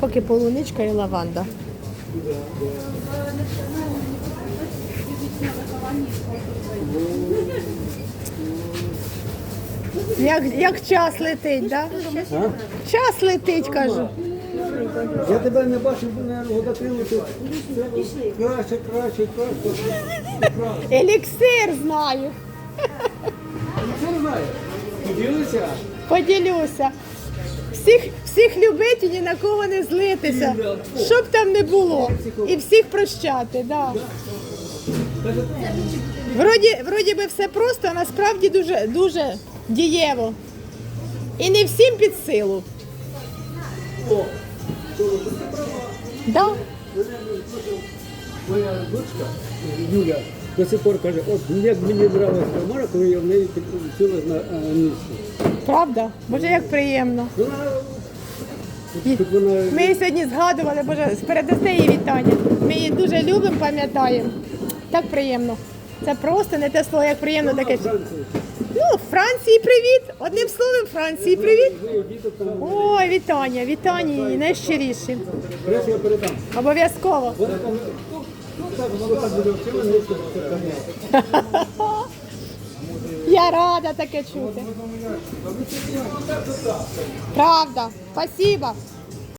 Поки полуничка і лаванда. Як, як час летить, да? Час летить, кажу. Я тебе не бачив, бо годотину тут. Краще, краще, краще. Еліксир знаю? Поділися? Поділюся. Всіх, всіх любити і ні на кого не злитися. Щоб там не було. І всіх прощати, да. Вроді, вроді би все просто, а насправді дуже, дуже дієво. І не всім під силу. Да. Моя дочка Юля до сих пор каже, от як мені нравилась Тамара, коли я в неї вчилась на а, англійську. Правда? Боже, як приємно. Ми її сьогодні згадували, Боже, передасте її вітання. Ми її дуже любимо, пам'ятаємо. Так приємно. Це просто не те слово, як приємно таке. Ну, Франції привіт! Одним словом, Франції привіт. Ой, вітання, вітання її найщиріші. Обов'язково. Рада таке чути. Правда. Спасибо.